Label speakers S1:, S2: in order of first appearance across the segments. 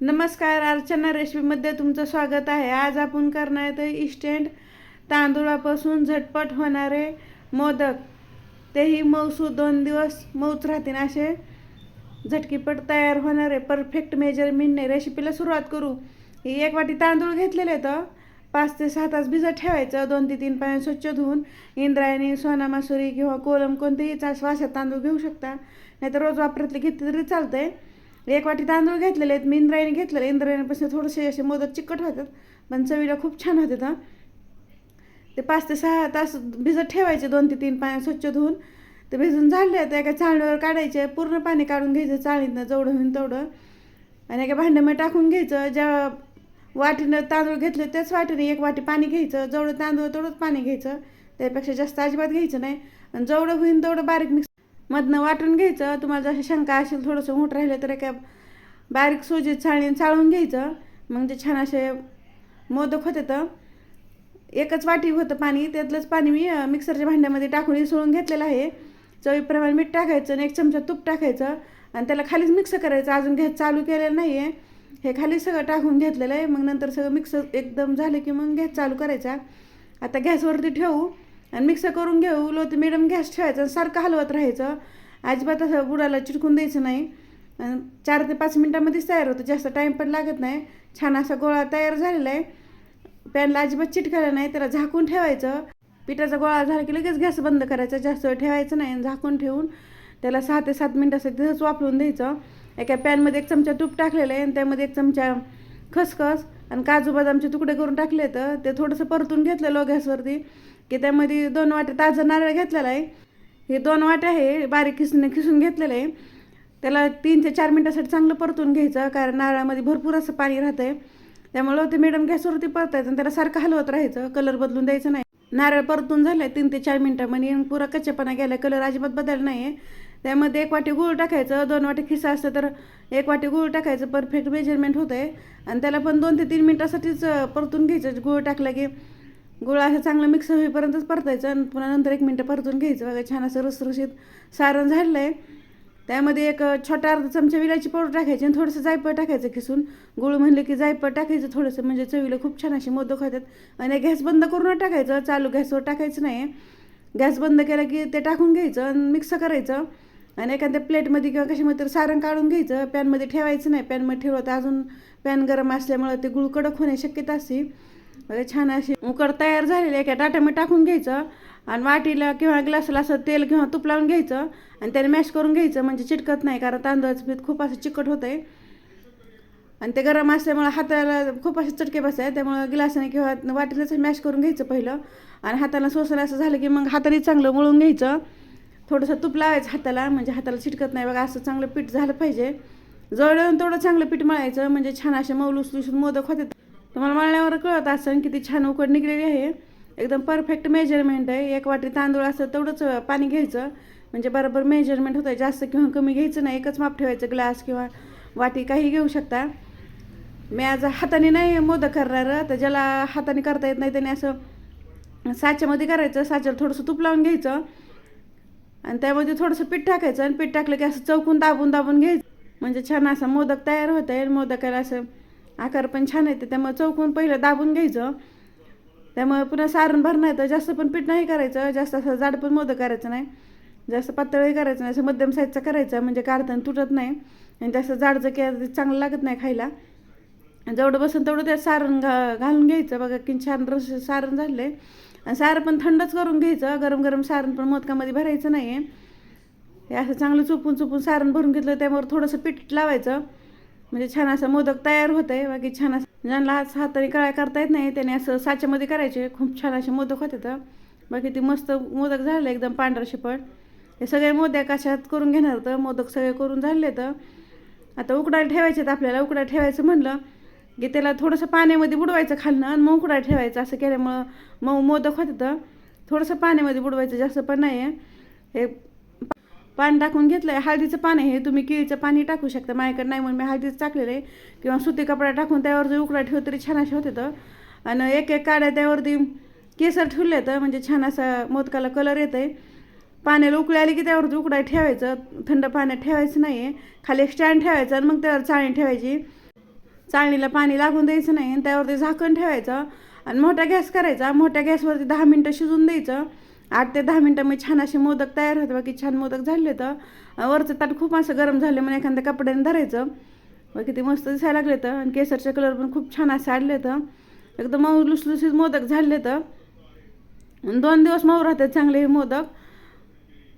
S1: नमस्कार अर्चना रेसिपीमध्ये तुमचं स्वागत आहे. आज आपण करणार आहे इस्टेंट तांदूळापासून झटपट होणारे मोदक. तेही मऊसूद दोन दिवस मऊच राहतील. असे झटकीपट तयार होणारे परफेक्ट मेजरमेंटने रेसिपीला सुरुवात करू. ही एक वाटी तांदूळ घेतलेले तर पाच ते सहा तास भिजत ठेवायचं. दोन ते तीन पाणी स्वच्छ धुवून इंद्रायणी सोना मासुरी किंवा कोलम कोणतेही चास वासात तांदूळ घेऊ शकता. नाहीतर रोज वापरातले घेतले तरी चालतंय. एक वाटी तांदूळ घेतलेले आहेत मी इंद्रायणी घेतलेले इंद्रायणीपासून थोडेसे असे मोदक चिकट होतात पण चवीला खूप छान होते तर. ते पाच ते सहा तास भिजत ठेवायचे दोन ते तीन पाणी स्वच्छ धुवून. ते भिजून झाले तर एका चाळणीवर काढायचे पूर्ण पाणी काढून घ्यायचं चाळणीतनं जेवढं होईल तेवढं. आणि एका भांड्यामध्ये टाकून घ्यायचं ज्या वाटीनं तांदूळ घेतले त्याच वाटीने एक वाटी पाणी घ्यायचं जेवढं तांदूळ तेवढंच पाणी घ्यायचं. त्यापेक्षा जास्त अजिबात घ्यायचं नाही. आणि जेवढं होईल तेवढं बारीक मिक्स मधनं वाटून घ्यायचं. तुम्हाला जसं शंका असेल थोडंसं मोठ राहिलं तर एका बारीक सोजीत चाळणीने चाळून घ्यायचं. मग ते छान असे मोदक होते तर एकच वाटी होतं पाणी. त्यातलंच पाणी मी मिक्सरच्या भांड्यामध्ये टाकून इसळून घेतलेलं आहे. चवीप्रमाणे मीठ टाकायचं आणि एक चमचा तूप टाकायचं. आणि त्याला खालीच मिक्स करायचं. अजून गॅस चालू केलेलं नाही आहे हे खाली सगळं टाकून घेतलेलं आहे. मग नंतर सगळं मिक्स एकदम झालं की मग गॅस चालू करायचा. आता गॅसवरती ठेवू. आणि मिक्सर करून घेऊ. लो ते गॅस ठेवायचं आणि सारखं हलवत राहायचं. अजिबात असं बुडाला चिटकून द्यायचं नाही. आणि चार ते पाच मिनटामध्येच तयार होतं. जास्त टाईम पण लागत नाही. छान असा गोळा तयार झालेला आहे. पॅनला अजिबात चिटकायला नाही. त्याला झाकून ठेवायचं. पिठाचा गोळा झाला की लगेच गॅस बंद करायचा. जास्त वेळ ठेवायचं नाही आणि झाकून ठेवून त्याला सहा ते सात मिनटासाठी तसंच वापरून द्यायचं. एका पॅनमध्ये एक चमचा तूप टाकलेलं आहे आणि त्यामध्ये एक चमचा खसखस आणि काजू बदामचे तुकडे करून टाकले तर ते थोडंसं परतून घेतलं लो गॅसवरती की त्यामध्ये दोन वाटे ताजं नारळ घेतलेला आहे. हे दोन वाटे आहे बारीक खिसून खिसून घेतलेलं आहे. त्याला तीन ते चार मिनटासाठी चांगलं परतून घ्यायचं कारण नारळामध्ये भरपूर असं पाणी राहतं आहे त्यामुळं ते मॅडम गॅसवरती परतायचं आणि त्याला सारखं हलवत राहायचं कलर बदलून द्यायचं नाही. नारळ परतून झालं आहे तीन ते चार मिनटामध्ये पुरा कच्चेपणा गेला कलर अजिबात बदलला नाही आहे त्यामध्ये एक वाटी गूळ टाकायचं दोन वाटी खिसा असतं तर एक वाटी गूळ टाकायचं परफेक्ट मेजरमेंट होतं आहे आणि त्याला पण दोन ते तीन मिनटासाठीच परतून घ्यायचं. गूळ टाकलं की गुळ असं चांगलं मिक्स होईपर्यंतच परतायचं आणि पुन्हा नंतर एक मिनटं परतून घ्यायचं. बघा छान असं रसरशीत सारण झालेलं आहे त्यामध्ये एक छोटा अर्धा चमचा विलायची पावडर टाकायची आणि थोडंसं जायफळ टाकायचं किसून गुळ म्हणलं की जायफळ टाकायचं थोडंसं म्हणजे चवीला खूप छान असे मोदक होतात. आणि गॅस बंद करून टाकायचं चालू गॅसवर टाकायचं नाही. गॅस बंद केला की ते टाकून घ्यायचं आणि मिक्स करायचं. आणि एखाद्या प्लेटमध्ये किंवा कशामध्ये तर सारण काढून घ्यायचं पॅनमध्ये ठेवायचं नाही. पॅनमध्ये ठेवलं तर अजून पॅन गरम असल्यामुळं ते गुळ कडक होण्याची शक्यता असते. म्हणजे छान अशी उकड तयार झालेली एका टाट्यामध्ये टाकून घ्यायचं आणि वाटीला किंवा ग्लासला असं तेल किंवा तूप लावून घ्यायचं आणि त्याने मॅश करून घ्यायचं. म्हणजे चिटकत नाही कारण तांदळाचं पीठ खूप असं चिकट होतं आहे आणि ते गरम असल्यामुळं हाताला खूप असे चटके बसाय त्यामुळं ग्लासाने किंवा वाटीलाच मॅश करून घ्यायचं पहिलं. आणि हाताला सोसलं असं झालं की मग हाताने चांगलं मळून घ्यायचं. थोडंसं तूप लावायचं हाताला म्हणजे हाताला चिटकत नाही बघा असं चांगलं पीठ झालं पाहिजे. जवळून तेवढं चांगलं पीठ मळायचं म्हणजे छान असे मऊलुसलुसून मोदक होते तुम्हाला मळण्यावर कळत असं किती छान उकड निघलेली आहे. एकदम परफेक्ट मेजरमेंट आहे. एक वाटी तांदूळ असं तेवढंच पाणी घ्यायचं. म्हणजे बरोबर मेजरमेंट होतं जास्त किंवा कमी घ्यायचं नाही. एकच माप ठेवायचं ग्लास किंवा वाटी काही घेऊ शकता. मी आज हाताने नाही मोदक करणार तर ज्याला हाताने करता येत नाही त्याने असं साच्यामध्ये करायचं. साच्याला थोडंसं तूप लावून घ्यायचं. आणि त्यामध्ये थोडंसं पीठ टाकायचं आणि पीठ टाकलं की असं चौकून दाबून दाबून घ्यायचं. म्हणजे छान असा मोदक तयार होत आहे मोदकाला असं आकार पण छान येते. त्यामुळे चौकून पहिलं दाबून घ्यायचं. त्यामुळे पुन्हा सारण भरणं येतं जास्त पण पीठ नाही करायचं. जास्त असं जाड पण मोदक करायचं नाही. जास्त पातळही करायचं नाही. असं मध्यम साईजचा करायचा म्हणजे काढताना तुटत नाही. आणि जास्त जाडचं केलं चांगलं लागत नाही खायला. जेवढं बसून तेवढं त्यात सारण घा घालून घ्यायचं. बघा की छान रस सारण झालं आहे आणि सार पण थंडच करून घ्यायचं. गरम गरम सारण पण मोदकामध्ये भरायचं नाही आहे हे असं चांगलं चुपून चुपून सारण भरून घेतलं त्यावर थोडंसं पीठ लावायचं. म्हणजे छान असं मोदक तयार होत आहे बाकी छान असं ज्यांना आज हाताने कळ्या करता येत नाही त्याने असं साच्यामध्ये करायचे. खूप छान असे मोदक होते तर. बाकी ते मस्त मोदक झाले एकदम पांढरा शिपट हे सगळे मोदक अशात करून घेणार तर. मोदक सगळे करून झाले तर. आता उकडायला ठेवायचे आहेत आपल्याला. उकडा ठेवायचं म्हणलं की त्याला थोडंसं पाण्यामध्ये बुडवायचं खालनं आणि मग उकडा ठेवायचं असं केल्यामुळं मऊ मोदक होतं तर थोडंसं पाण्यामध्ये बुडवायचं जास्त पण नाही आहे हे पाणी टाकून घेतलं आहे हळदीचं पाणी आहे तुम्ही केळीचं पाणी टाकू शकता. माझ्याकडे नाही म्हणून मी हळदीचं टाकलेलं आहे. किंवा सुती कपडा टाकून त्यावर जर उकडा ठेव तरी छान असे होते तर आणि एक एक काड्या त्यावरती केसर ठेवले तर म्हणजे छान असा मोदकाला कलर येत आहे पाण्याला उकळी आली की त्यावरती उकडाय ठेवायचं थंड पाण्यात ठेवायचं नाही आहे खाली एक स्टँड ठेवायचं आणि मग त्यावर चाळणी ठेवायची. चाळणीला पाणी लागून द्यायचं नाही आणि त्यावरती झाकण ठेवायचं आणि मोठा गॅस करायचा. मोठ्या गॅसवरती दहा मिनटं शिजून द्यायचं. आठ ते दहा मिनटं मी छान असे मोदक तयार होते. बाकी छान मोदक झाले तर वरचं ताट खूप असं गरम झालं म्हणून एखाद्या कपड्याने धरायचं. बाकी किती मस्त दिसायला लागले तर. आणि केसरचे कलर पण खूप छान असे आडले तर. एकदम मऊ लुसलुसीत मोदक झाले तर. आणि दोन दिवस मऊ राहतात चांगले हे मोदक.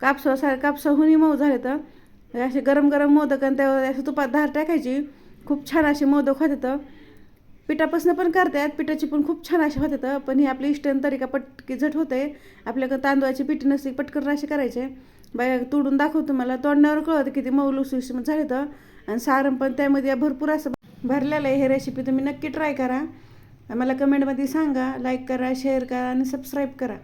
S1: कापसा सा कापसाहूनही मऊ झाले तर. असे गरम गरम मोदक आणि त्यावर असं तुपात धार टाकायची. खूप छान असे मोदक होत होतं पिठापासून पण करतात पिठाची पण खूप छान असे होत होतं पण ही आपली इष्टन तरीका पटकी झट होते आपल्याकडं तांदूळाची पिठी नसते पटकन असे करायचे. बाय तोडून दाखवतो मला. तोडण्यावर कळतं किती मऊ लुसलुस झालं होतं आणि सारण पण त्यामध्ये भरपूर असं भरलेलं आहे. हे रेसिपी तुम्ही नक्की ट्राय करा. मला कमेंटमध्ये सांगा. लाईक करा शेअर करा आणि सबस्क्राईब करा.